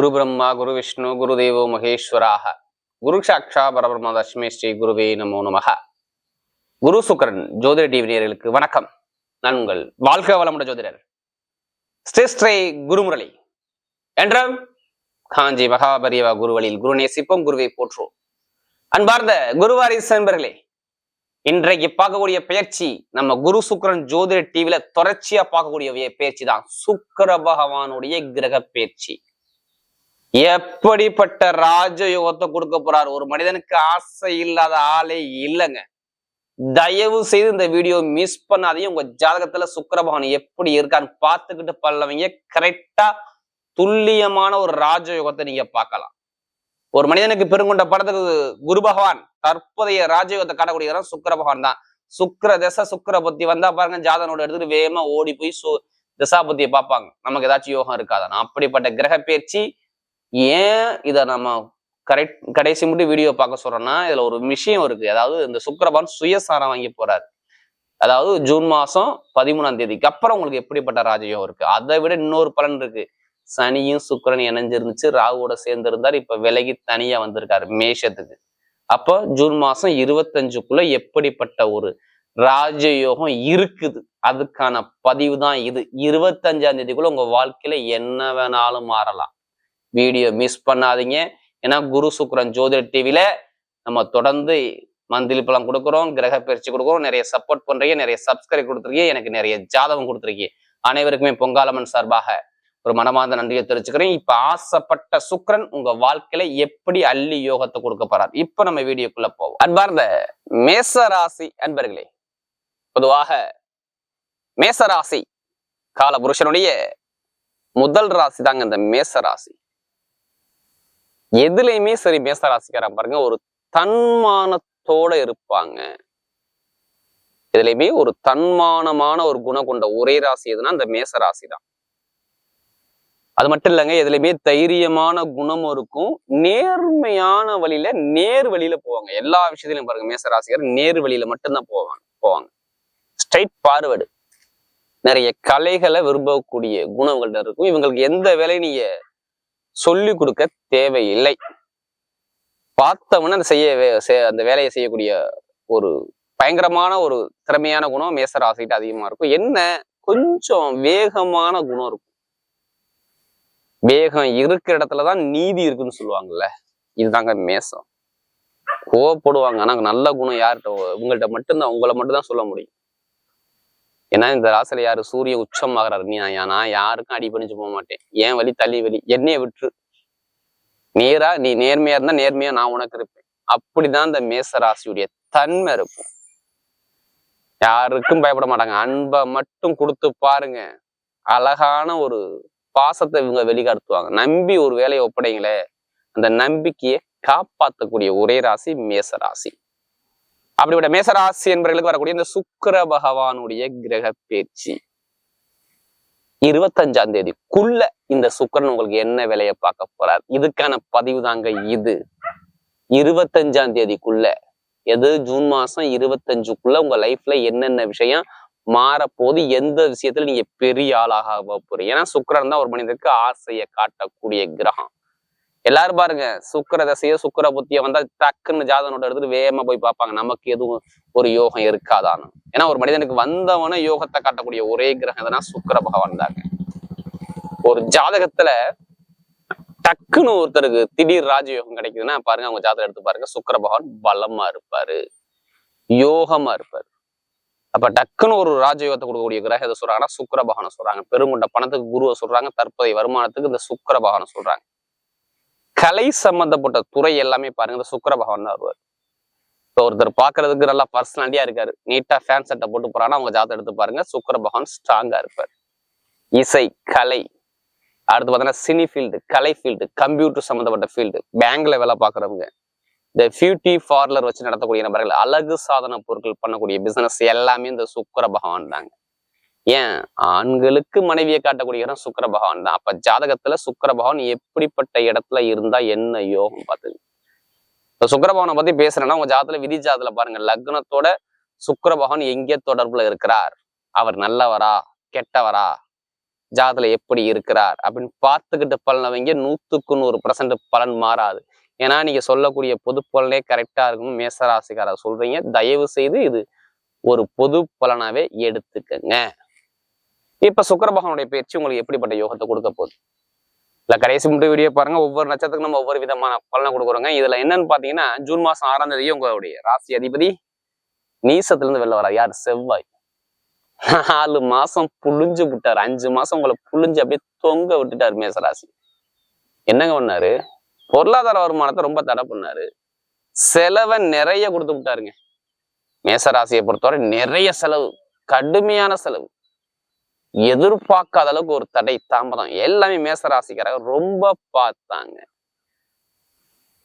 குரு பிரம்மா குரு விஷ்ணு குரு தேவோ மகேஸ்வராக. குரு சாட்சா பரபிரம்ம தஷ்மே ஸ்ரீ குருவே நமோ நமக. குரு சுக்கரன் ஜோதிட டிவி நேயர்களுக்கு வணக்கம். நான் உங்கள் வாழ்க்கை வளமுட ஜோதிடர் ஸ்ரீ ஸ்ரீ குருமுரளி. என்ற காஞ்சி மகாபரியவா குருவழியில் குரு நேசிப்போம் குருவை போற்றுவோம். அன்பார்ந்த குருவாரி சென்பர்களே இன்றைக்கு பார்க்கக்கூடிய பயிற்சி நம்ம குரு சுக்கரன் ஜோதிட டிவியில தொடர்ச்சியா பார்க்கக்கூடிய பயிற்சி தான். சுக்கர பகவானுடைய கிரக பயிற்சி எப்படிப்பட்ட ராஜயோகத்தை கொடுக்க போறார்? ஒரு மனிதனுக்கு ஆசை இல்லாத ஆளே இல்லைங்க. தயவு செய்து இந்த வீடியோ மிஸ் பண்ணாதையும் உங்க ஜாதகத்துல சுக்கரபகவான் எப்படி இருக்கான்னு பார்த்துக்கிட்டு பல்லவங்க கரெக்டா துல்லியமான ஒரு ராஜயோகத்தை நீங்க பார்க்கலாம். ஒரு மனிதனுக்கு பெருங்கொண்ட படத்துக்கு குரு பகவான் தற்போதைய ராஜயோகத்தை காட்டக்கூடிய சுக்கர பகவான் தான். சுக்கர தசை சுக்கர புத்தி வந்தா பாருங்க ஜாதனோட எடுத்துட்டு வேகமா ஓடி போய் சு தசாபுத்தியை பார்ப்பாங்க. நமக்கு ஏதாச்சும் யோகம் இருக்காதான்? அப்படிப்பட்ட கிரக பயிற்சி ஏன் இதை நம்ம கரெக்ட் கடைசி மட்டும் வீடியோ பார்க்க சொல்றோம்னா இதுல ஒரு விஷயம் இருக்கு. அதாவது இந்த சுக்கரபான் சுயசாரம் வாங்கி போறாரு. அதாவது ஜூன் மாசம் பதிமூணாம் தேதிக்கு அப்புறம் உங்களுக்கு எப்படிப்பட்ட ராஜயோகம் இருக்கு? அதை விட இன்னொரு பலன் இருக்கு. சனியும் சுக்கரன் இணைஞ்சிருந்துச்சு. ராகுவோட சேர்ந்து இருந்தார் இப்ப விலகி தனியா வந்திருக்காரு மேஷத்துக்கு. அப்போ ஜூன் மாசம் இருபத்தஞ்சுக்குள்ள எப்படிப்பட்ட ஒரு ராஜயோகம் இருக்குது? அதுக்கான பதிவு தான் இது. இருபத்தஞ்சாம் தேதிக்குள்ள உங்க வாழ்க்கையில என்ன வேணாலும் மாறலாம். வீடியோ மிஸ் பண்ணாதீங்க. ஏன்னா குரு சுக்ரன் ஜோதிட டிவில நம்ம தொடர்ந்து மந்திலி பழம் கொடுக்குறோம் கிரக பயிற்சி கொடுக்குறோம் நிறைய சப்போர்ட் பண்றீங்க நிறைய சப்ஸ்கிரைப் கொடுத்துருக்கீங்க எனக்கு நிறைய ஜாதகம் கொடுத்துருக்கீங்க. அனைவருக்குமே பொங்காலம்மன் சார்பாக ஒரு மனமார்ந்த நன்றியை தெரிவிச்சுக்கிறேன். இப்ப ஆசைப்பட்ட சுக்ரன் உங்க வாழ்க்கையில எப்படி அள்ளி யோகத்தை கொடுக்க போறார்? இப்ப நம்ம வீடியோக்குள்ள போவோம். அன்பார்ந்த மேசராசி அன்பர்களே பொதுவாக மேசராசி கால புருஷனுடைய முதல் ராசி தாங்க இந்த மேசராசி எதுலையுமே சரி மேச ராசிக்காரன் பாருங்க ஒரு தன்மானத்தோட இருப்பாங்க. எதுலையுமே ஒரு தன்மானமான ஒரு குணம் கொண்ட ஒரே ராசி எதுனா அந்த மேச ராசி தான் அது மட்டும் இல்லைங்க எதுலையுமே தைரியமான குணமும் இருக்கும். நேர்மையான வழியில நேர் வழியில போவாங்க. எல்லா விஷயத்திலையும் பாருங்க மேச ராசிக்கார் நேர் வழியில மட்டும்தான் போவாங்க போவாங்க. ஸ்ட்ரைட் பார்வர்டு நிறைய கலைகளை விரும்பக்கூடிய குணங்கள்ட்ட இருக்கும். இவங்களுக்கு எந்த வேலையும் நீங்க சொல்லி கொடுக்க தேவையில்லை. பார்த்தவன அந்த செய்ய அந்த வேலையை செய்யக்கூடிய ஒரு பயங்கரமான ஒரு திறமையான குணம் மேசராசிட்டு அதிகமா இருக்கும். என்ன? கொஞ்சம் வேகமான குணம் இருக்கும். வேகம் இருக்கிற இடத்துலதான் நீதி இருக்குன்னு சொல்லுவாங்கல்ல. இதுதாங்க மேசம். கோவப்படுவாங்க. ஆனா நல்ல குணம் யார்கிட்ட? உங்கள்கிட்ட மட்டும்தான். உங்களை மட்டும்தான் சொல்ல முடியும். ஏன்னா இந்த ராசில யாரு? சூரிய உச்சம் ஆகிறாரு. நீ நான் யாருக்கும் அடிபணிச்சு போக மாட்டேன். ஏன் வழி தள்ளி வலி? என்னைய விட்டுரு. நேரா நீ நேர்மையா இருந்தா நேர்மையா நான் உனக்கு இருப்பேன். அப்படிதான் இந்த மேச ராசியுடைய தன்மை இருக்கும். யாருக்கும் பயப்பட மாட்டாங்க. அன்பை மட்டும் கொடுத்து பாருங்க. அழகான ஒரு பாசத்தை இவங்க வெளிக்காட்டுவாங்க நம்பி ஒரு வேலையை ஒப்படைங்களே. அந்த நம்பிக்கையை காப்பாற்றக்கூடிய ஒரே ராசி மேச ராசி. அப்படிப்பட்ட மேசராசி என்பவர்களுக்கு வரக்கூடிய இந்த சுக்கிர பகவானுடைய கிரக பேச்சு. இருபத்தஞ்சாம் தேதிக்குள்ள இந்த சுக்கிரன் உங்களுக்கு என்ன வேலையை பார்க்க போறார்? இதுக்கான பதிவு தாங்க இது. இருபத்தஞ்சாம் தேதிக்குள்ள எது? ஜூன் மாசம் இருபத்தஞ்சுக்குள்ள உங்க லைஃப்ல என்னென்ன விஷயம் மாறப்போது எந்த விஷயத்துல நீங்க பெரிய ஆளாக போறீங்க? ஏன்னா சுக்கிரன் தான் ஒரு மனிதருக்கு ஆசையை காட்டக்கூடிய கிரகம். எல்லாரும் பாருங்க சுக்கர தசையோ சுக்கர புத்திய வந்தா டக்குன்னு ஜாதனோட எடுத்துட்டு வேகமா போய் பார்ப்பாங்க. நமக்கு எதுவும் ஒரு யோகம் இருக்காதான்னு. ஏன்னா ஒரு மனிதனுக்கு வந்தவன யோகத்தை காட்டக்கூடிய ஒரே கிரகம் எதுனா சுக்கர பகவான் தாங்க. ஒரு ஜாதகத்துல டக்குன்னு ஒருத்தருக்கு திடீர் ராஜயோகம் கிடைக்குதுன்னா பாருங்க அவங்க ஜாதகம் எடுத்து பாருங்க சுக்கர பகவான் பலமா இருப்பாரு. யோகமா இருப்பாரு. அப்ப டக்குன்னு ஒரு ராஜயோகத்தை கொடுக்கக்கூடிய கிரகம் எதை சொல்றாங்கன்னா சுக்கர பகவானை சொல்றாங்க. பெருங்குண்ட பணத்துக்கு குருவை சொல்றாங்க தற்போதைய வருமானத்துக்கு இந்த சுக்கர பகவானை சொல்றாங்க. கலை சம்பந்தப்பட்ட துறை எல்லாமே பாருங்க. இந்த சுக்கர பகவான் தான் வருவார். இப்போ ஒருத்தர் பாக்குறதுக்கு நல்லா பர்சனாலிட்டியா இருக்காரு. நீட்டா ஃபேன் சட்டை போட்டு போறான்னா அவங்க ஜாதகம் எடுத்து பாருங்க. சுக்கர பகவான் ஸ்ட்ராங்கா இருப்பார். இசை கலை அடுத்து பார்த்தீங்கன்னா சினி ஃபீல்டு கலை ஃபீல்டு கம்ப்யூட்டர் சம்மந்தப்பட்ட ஃபீல்டு பேங்க்ல வேலை பார்க்குறவங்க இந்த பியூட்டி பார்லர் வச்சு நடத்தக்கூடிய நபர்கள் அழகு சாதன பொருட்கள் பண்ணக்கூடிய பிசினஸ் எல்லாமே இந்த சுக்கர பகவான் தாங்க. ஏன்? ஆண்களுக்கு மனைவியை காட்டக்கூடிய இடம் சுக்கிர பகவான் தான். அப்ப ஜாதகத்துல சுக்கர பகவான் எப்படிப்பட்ட இடத்துல இருந்தா என்ன யோகம் பார்த்து இப்ப சுக்கர பகவானை பத்தி பேசுறேன்னா உங்க ஜாதத்துல விதி ஜாதத்துல பாருங்க. லக்னத்தோட சுக்கர பகவான் எங்கே தொடர்புல இருக்கிறார்? அவர் நல்லவரா? கெட்டவரா? ஜாதத்துல எப்படி இருக்கிறார்? அப்படின்னு பார்த்துக்கிட்டு பலனவங்க நூத்துக்கு நூறு பர்சன்ட் பலன் மாறாது. ஏன்னா நீங்க சொல்லக்கூடிய பொது பலனே கரெக்டா இருக்கும். மேசராசிக்காரர் சொல்றீங்க. தயவு செய்து இது ஒரு பொது பலனாவே எடுத்துக்கங்க. இப்ப சுக்கிர பகவானுடைய பயிற்சி உங்களுக்கு எப்படிப்பட்ட யோகத்தை கொடுக்க போகுது? இல்ல கடைசி மட்டும் வீடியோ பாருங்க. ஒவ்வொரு நட்சத்திரத்துக்கு நம்ம ஒவ்வொரு விதமான பலனை கொடுக்குறோங்க. இதுல என்னன்னு பாத்தீங்கன்னா ஜூன் மாசம் ஆறாம் தேதி உங்களுடைய ராசி அதிபதி நீசத்துல இருந்து வெளில வரா யார்? செவ்வாய். நாலு மாசம் புழிஞ்சு விட்டாரு. அஞ்சு மாசம் உங்களை புழிஞ்சு அப்படியே தொங்க விட்டுட்டாரு மேசராசி. என்னங்க பண்ணாரு? பொருளாதார வருமானத்தை ரொம்ப தடை பண்ணாரு. செலவை நிறைய கொடுத்து விட்டாருங்க. மேசராசியை பொறுத்தவரை நிறைய செலவு. கடுமையான செலவு. எதிர்பார்க்காத அளவுக்கு ஒரு தடை தாமதம் எல்லாமே மேசராசிக்காரங்க ரொம்ப பார்த்தாங்க.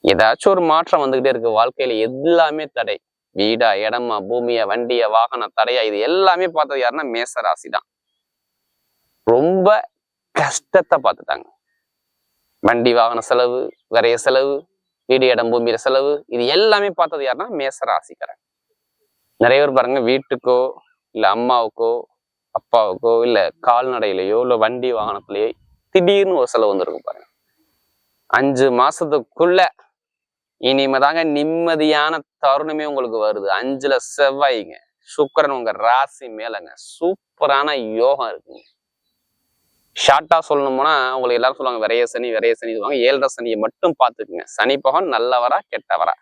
ஏதாச்சும் ஒரு மாற்றம் வந்துகிட்டே இருக்கு. வாழ்க்கையில எல்லாமே தடை. வீடா இடமா பூமியா வண்டியா வாகன தடையா இது எல்லாமே பார்த்தது யாருன்னா மேசராசி தான் ரொம்ப கஷ்டத்தை பார்த்துட்டாங்க. வண்டி வாகன செலவு விரைய செலவு வீடு இடம் பூமியில செலவு இது எல்லாமே பார்த்தது யாருன்னா மேசராசிக்காரங்க நிறைய பேர் பாருங்க வீட்டுக்கோ இல்ல அம்மாவுக்கோ அப்பாவுக்கோ இல்ல கால்நடையிலையோ இல்ல வண்டி வாகனத்திலேயோ திடீர்னு ஒரு செலவு வந்திருக்கும் பாருங்க. அஞ்சு மாசத்துக்குள்ள இனிமேதாங்க நிம்மதியான தருணமே உங்களுக்கு வருது. அஞ்சுல செவ்வாய்ங்க. சுக்கரன் உங்க ராசி மேலங்க. சூப்பரான யோகம் இருக்குங்க. ஷார்ட்டா சொல்லணும்னா உங்களுக்கு எல்லாரும் சொல்லுவாங்க விரைய சனி விரைய சனி சொல்லுவாங்க. ஏழரை சனியை மட்டும் பார்த்துக்குங்க. சனி பகவான் நல்லவரா கெட்டவரா.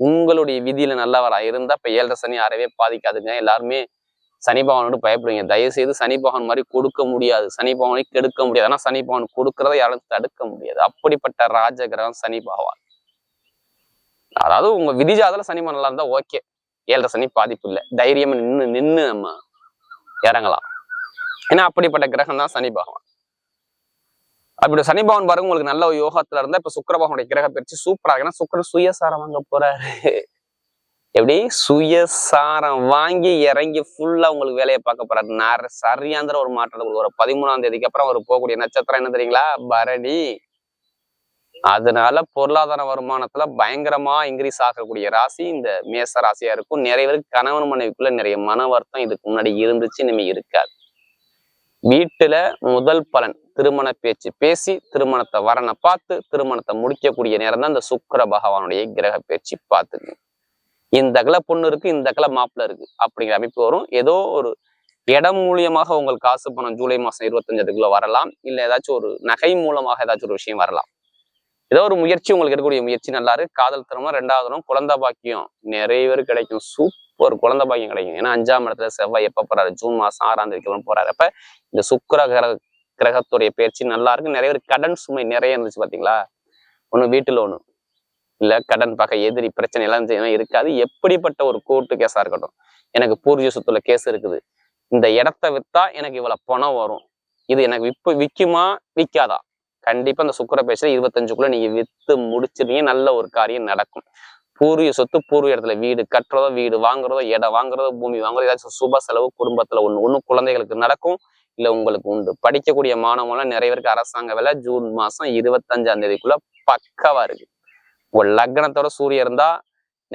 உங்களுடைய விதியில நல்லவரா இருந்தா இப்ப ஏழரை சனி அறவே பாதிக்காதுங்க. எல்லாருமே சனி பகவானோடு பயப்படுவீங்க. தயவு செய்து சனி பகவான் மாதிரி கொடுக்க முடியாது. சனி பகவானை கெடுக்க முடியாது. ஆனால் சனி பகவான் கொடுக்கறத யாரும் தடுக்க முடியாது. அப்படிப்பட்ட ராஜ கிரகம் சனி பகவான். அதாவது உங்க விதிஜாதல சனி பகவான் நல்லா இருந்தா ஓகே. ஏழரை சனி பாதிப்பு இல்லை. தைரியமா நின்று நின்று நம்ம இறங்கலாம். ஏன்னா அப்படிப்பட்ட கிரகம் தான் சனி பகவான். அப்படி சனி பகவான் பாருங்க உங்களுக்கு நல்ல ஒரு யோகத்துல இருந்தா இப்ப சுக்கர பகவானுடைய கிரக பிரிச்சு சூப்பரா ஏன்னா சுக்கர சுயசாரம் வாங்க போறாரு. எப்படி? சுயசாரம் வாங்கி இறங்கி ஃபுல்லா உங்களுக்கு வேலையை பார்க்க போறாரு. நான் சரியாந்திர ஒரு மாற்றத்தை ஒரு பதிமூணாம் தேதிக்கு அப்புறம் அவர் போகக்கூடிய நட்சத்திரம் என்ன தெரியுங்களா? பரணி. அதனால பொருளாதார வருமானத்துல பயங்கரமா இன்க்ரீஸ் ஆகக்கூடிய ராசி இந்த மேச ராசியா இருக்கும். நிறைய பேருக்கு கணவன் மனைவிக்குள்ள நிறைய மன வருத்தம் இதுக்கு முன்னாடி இருந்துச்சு இனிமே இருக்காது. வீட்டுல முதல் பலன் திருமண பேச்சு பேசி திருமணத்தை வரனை பார்த்து திருமணத்தை முடிக்கக்கூடிய நேரம் தான் இந்த சுக்கிர பகவானுடைய கிரக பேச்சு பார்த்துக்கணும். இந்த கல பொண்ணு இருக்கு இந்த கல மாப்பிள்ள இருக்கு அப்படிங்கிற அமைப்பு வரும். ஏதோ ஒரு இடம் மூலியமாக உங்களுக்கு காசு பணம் ஜூலை மாசம் இருபத்தஞ்சதுக்குள்ள வரலாம். இல்ல ஏதாச்சும் ஒரு நகை மூலமாக ஏதாச்சும் ஒரு விஷயம் வரலாம். ஏதோ ஒரு முயற்சி உங்களுக்கு எடுக்கக்கூடிய முயற்சி நல்லா இருக்கு. காதல் தரமா ரெண்டாவது தரம் குழந்தை பாக்கியம். நிறைய பேர் கிடைக்கும். சூப்பர் குழந்தை பாக்கியம் கிடைக்கும். ஏன்னா அஞ்சாம் இடத்துல செவ்வாய் எப்ப போறாரு? ஜூன் மாசம் ஆறாம் தேதிக்கு போறாரு. அப்ப இந்த சுக்கர கிரக கிரகத்துடைய பயிற்சி நல்லா இருக்கு. நிறைய பேர் கடன் சுமை நிறைய இருந்துச்சு பாத்தீங்களா? ஒண்ணு வீட்டுல ஒண்ணு இல்ல கடன் பகை எதிரி பிரச்சனை எல்லாம் இருந்துச்சுன்னா இருக்காது. எப்படிப்பட்ட ஒரு கோர்ட்டு கேஸா இருக்கட்டும். எனக்கு பூர்வீக சொத்துல கேஸ் இருக்குது. இந்த இடத்த வித்தா எனக்கு இவ்வளவு பணம் வரும். இது எனக்கு விப்பு விக்குமா? விக்காதா? கண்டிப்பா அந்த சுக்கர பேசுற இருபத்தஞ்சுக்குள்ளே நீங்க வித்து முடிச்சிருந்தீங்க நல்ல ஒரு காரியம் நடக்கும். பூர்வீக சொத்து பூர்வீக இடத்துல வீடு கட்டுறதோ வீடு வாங்குறதோ இடம் வாங்குறதோ பூமி வாங்குறதோ ஏதாச்சும் சுப செலவு குடும்பத்துல ஒண்ணு ஒண்ணு குழந்தைகளுக்கு நடக்கும். இல்ல உங்களுக்கு உண்டு. படிக்கக்கூடிய மாணவங்களாம் நிறைய பேருக்கு அரசாங்க வேலை. ஜூன் மாசம் இருபத்தஞ்சாம் தேதிக்குள்ளே பக்கவா இருக்கு. உன் லக்னத்தோட சூரியன் இருந்தா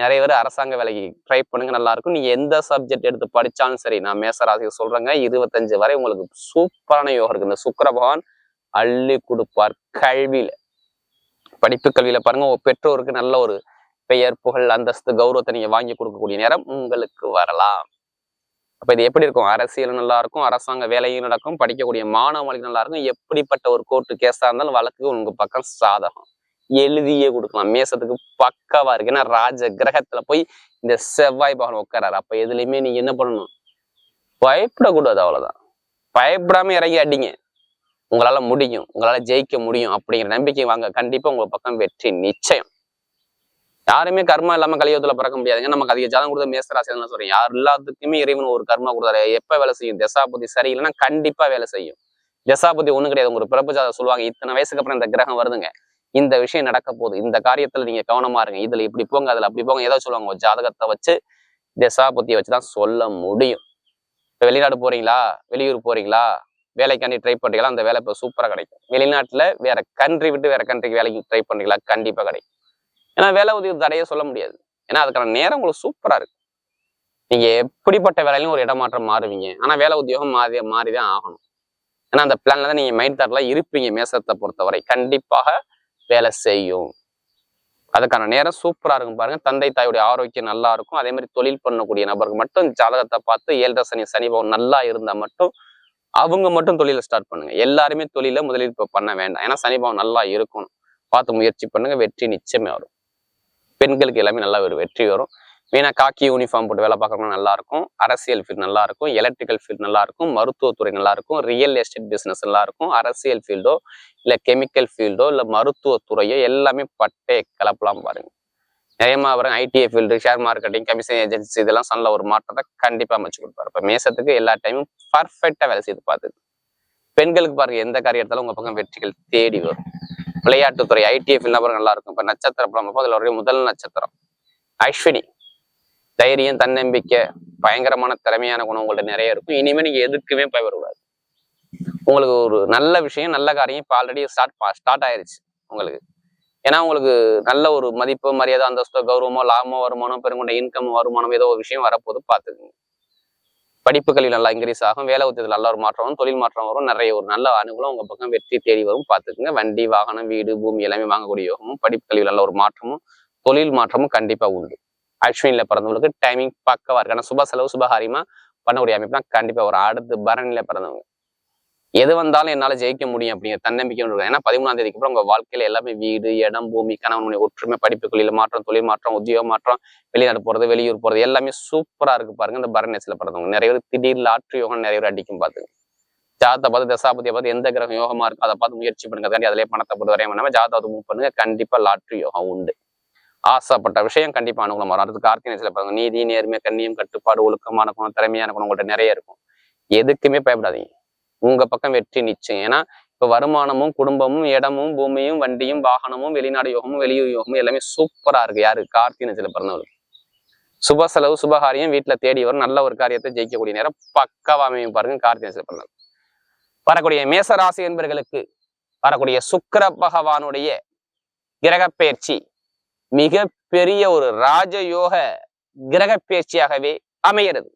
நிறைய பேர் அரசாங்க வேலைக்கு ட்ரை பண்ணுங்க நல்லா இருக்கும். நீங்க எந்த சப்ஜெக்ட் எடுத்து படிச்சாலும் சரி நான் மேசராசிக்கு சொல்றேங்க இருபத்தஞ்சு வரை உங்களுக்கு சூப்பரான யோகம் இருக்கு. இந்த சுக்கர பகவான் அள்ளி கொடுப்பார் கல்வியில. படிப்பு கல்வியில பாருங்க பெற்றோருக்கு நல்ல ஒரு பெயர் புகழ் அந்தஸ்து கௌரவத்தை நீங்க வாங்கி கொடுக்கக்கூடிய நேரம் உங்களுக்கு வரலாம். அப்ப இது எப்படி இருக்கும்? அரசியல் நல்லா இருக்கும் அரசாங்க வேலையும் நடக்கும் படிக்கக்கூடிய மாணவர்களுக்கு நல்லா இருக்கும். எப்படிப்பட்ட ஒரு கோர்ட்டு கேஸா இருந்தாலும் வழக்கு உங்க பக்கம் சாதகம். எழுதியே கொடுக்கலாம். மேசத்துக்கு பக்காவா இருக்கு. ஏன்னா ராஜ கிரகத்துல போய் இந்த செவ்வாய் பகவான் உட்காராரு. அப்ப எதுலையுமே நீங்க என்ன பண்ணணும்? பயப்படக்கூடாது அவ்வளவுதான். பயப்படாம இறங்கி அடிங்க உங்களால முடியும். உங்களால ஜெயிக்க முடியும் அப்படிங்கிற நம்பிக்கை வாங்க. கண்டிப்பா உங்க பக்கம் வெற்றி நிச்சயம். யாருமே கர்மா இல்லாம கலியுகத்துல பிறக்க முடியாதுங்க நமக்கு அதிக ஜாதம் கொடுத்த மேசராசி சொல்றேன். யார் எல்லாத்துக்குமே இறைவன் ஒரு கர்மா கொடுத்தாரு. எப்ப வேலை செய்யும்? தசாபதி சரியில்லைன்னா கண்டிப்பா வேலை செய்யும். தசாபதி ஒண்ணும் கிடையாது. உங்க பிறப்பு ஜாதகம் சொல்லுவாங்க. இத்தனை வயசுக்கு அப்புறம் இந்த கிரகம் வருதுங்க. இந்த விஷயம் நடக்க போகுது. இந்த காரியத்துல நீங்க கவனமா இருங்க. இதுல இப்படி போங்க அதுல அப்படி போங்க. ஏதோ சொல்லுவாங்க. ஜாதகத்தை வச்சு தசாபதியை வச்சுதான் சொல்ல முடியும். இப்போ வெளிநாடு போறீங்களா? வெளியூர் போறீங்களா? வேலைக்காண்டி ட்ரை பண்றீங்களா? அந்த வேலை இப்போ சூப்பரா கிடைக்கும். வெளிநாட்டுல வேற கண்ட்ரி விட்டு வேற கண்ட்ரிக்கு வேலைக்கு ட்ரை பண்றீங்களா? கண்டிப்பா கிடைக்கும். ஏன்னா வேலை உதவி தடையே சொல்ல முடியாது. ஏன்னா அதுக்கான நேரம் உங்களுக்கு சூப்பரா இருக்கு நீங்க எப்படிப்பட்ட வேலையிலும் ஒரு இடமாற்றம் மாறுவீங்க. ஆனா வேலை உத்தியோகம் மாறி மாறிதான் ஆகணும். ஏன்னா அந்த பிளான்ல தான் நீங்க மைண்ட் தாட்லாம் இருப்பீங்க மேசத்தை பொறுத்தவரை. கண்டிப்பாக வேலை செய்யும். அதுக்கான நேரம் சூப்பராக இருக்கும் பாருங்க. தந்தை தாயுடைய ஆரோக்கியம் நல்லா இருக்கும். அதே மாதிரி தொழில் பண்ணக்கூடிய நபருக்கு மட்டும் ஜாதகத்தை பார்த்து ஏழரை சனி சனி பவன் நல்லா இருந்தால் மட்டும் அவங்க மட்டும் தொழிலை ஸ்டார்ட் பண்ணுங்க. எல்லாருமே தொழில முதலீடு இப்போ பண்ண வேண்டாம். ஏன்னா சனி பவன் நல்லா இருக்கணும். பார்த்து முயற்சி பண்ணுங்க. வெற்றி நிச்சயமே வரும். பெண்களுக்கு எல்லாமே நல்லா ஒரு வெற்றி வரும். மெயினாக காக்கி யூனிஃபார்ம் போட்டு வேலை பார்க்குறவங்க நல்லா இருக்கும் அரசியல் ஃபீல்ட் நல்லா இருக்கும் எலக்ட்ரிக்கல் ஃபீல்ட் நல்லாயிருக்கும் மருத்துவத்துறை நல்லா இருக்கும் ரியல் எஸ்டேட் பிஸ்னஸ் நல்லா இருக்கும் அரசியல் ஃபீல்டோ இல்லை கெமிக்கல் ஃபீல்டோ இல்லை மருத்துவத்துறையோ எல்லாமே பட்டே கலப்பலாம் பாருங்கள் நிறைய பாருங்க ITI field share marketing commission agency இதெல்லாம் சன்ல ஒரு மாற்றத்தை கண்டிப்பாக அமைச்சு கொடுப்பாரு. இப்போ மேசத்துக்கு எல்லா டைமும் பர்ஃபெக்டாக வேலை செய்து பார்த்துது. பெண்களுக்கு பாருங்க எந்த காரியத்தாலும் உங்கள் பக்கம் வெற்றிகள் தேடி வரும். விளையாட்டுத்துறை ஐடிஐ ஃபீல்ட் பாருங்க நல்லா இருக்கும் இப்போ நட்சத்திரம் படம் அதில் ஒரே முதல் நட்சத்திரம். அஸ்வினி. தைரியம் தன்னம்பிக்கை பயங்கரமான திறமையான குணம் உங்கள்கிட்ட நிறைய இருக்கும். இனிமேல் நீங்கள் எதுக்குமே பயப்படக்கூடாது. உங்களுக்கு ஒரு நல்ல விஷயம் நல்ல காரியம் இப்போ ஆல்ரெடி ஸ்டார்ட் ஸ்டார்ட் ஆயிருச்சு உங்களுக்கு. ஏன்னா உங்களுக்கு நல்ல ஒரு மதிப்பு மரியாதை அந்தஸ்தோ கௌரவமோ லாபமோ வருமானம் பெருங்கொண்ட இன்கம் வருமானம் ஏதோ ஒரு விஷயம் வரப்போது பார்த்துக்குங்க. படிப்பு நல்லா இன்க்ரீஸ் ஆகும் வேலை உத்தியத்தில் நல்ல ஒரு மாற்றம் வரும் தொழில் மாற்றம் வரும் நிறைய ஒரு நல்ல அனுகூலம் உங்கள் பக்கம் வெற்றி தேடி வரும் பார்த்துக்குங்க. வண்டி வாகனம் வீடு பூமி எல்லாமே வாங்கக்கூடிய யோகமும் படிப்பு கல்வி நல்ல ஒரு மாற்றமும் தொழில் மாற்றமும் கண்டிப்பாக உண்டு. அஸ்வினில் பிறந்தவங்களுக்கு டைமிங் பக்கவா இருக்கு. ஆனா சுப செலவு சுபகாரியமாக பண்ணக்கூடிய அமைப்பு தான் கண்டிப்பா ஒரு அடுத்து பரணியில் பிறந்தவங்க. எது வந்தாலும் என்னால ஜெயிக்க முடியும் அப்படிங்கிற தன்னம்பிக்கை இருக்கும் ஏன்னா பதிமூணாம் தேதிக்கு அப்புறம் உங்கள் வாழ்க்கையில எல்லாமே வீடு இடம் பூமி கணவனுடைய ஒற்றுமை படிப்பு தொழில மாற்றம் தொழில் மாற்றம் உத்தியோக மாற்றம் வெளிநாடு போறது வெளியூர் போறது எல்லாமே சூப்பரா இருக்கு பாருங்க இந்த பரணேசில பிறந்தவங்க. நிறைய பேர் திடீர் லாட்ரி யோகம் நிறைய பேர் அடிக்கும் பார்த்துங்க ஜாதத்தை பார்த்து தசாபதியை பார்த்து எந்த கிரகம் யோகமாக இருக்கோ அதை பார்த்து முயற்சி பண்ணுங்க அதுக்காண்டி அதிலே பணத்தை போட்டு வரையும் பண்ணாம ஜாதகத்தை மூவ் பண்ணுங்க. கண்டிப்பா லாட்ரி யோகம் உண்டு. ஆசைப்பட்ட விஷயம் கண்டிப்பா அனுகூலம் வரும். அடுத்து கார்த்திகை பாருங்க நீதி நேர்மை கண்ணியம் கட்டுப்பாடு ஒழுக்கமான குணம் திறமையான குணம் உங்கள்கிட்ட நிறைய இருக்கும். எதுக்குமே பயப்படாதீங்க. உங்க பக்கம் வெற்றி நிச்சயம். ஏன்னா இப்ப வருமானமும் குடும்பமும் இடமும் பூமியும் வண்டியும் வாகனமும் வெளிநாடு யோகமும் வெளியூர் யோகமும் எல்லாமே சூப்பரா இருக்கு. யாரு? கார்த்திகை சில பிறந்தவங்களுக்கு சுப செலவு சுபகாரியம் வீட்டுல தேடி வரும். நல்ல ஒரு காரியத்தை ஜெயிக்கக்கூடிய நேரம் பக்கவா அமையும் பாருங்க கார்த்திகை சில வரக்கூடிய மேசராசி என்பர்களுக்கு வரக்கூடிய சுக்கிர பகவானுடைய கிரக பயிற்சி மிக பெரிய ஒரு ராஜயோக கிரக பேச்சியாகவே அமைகிறது.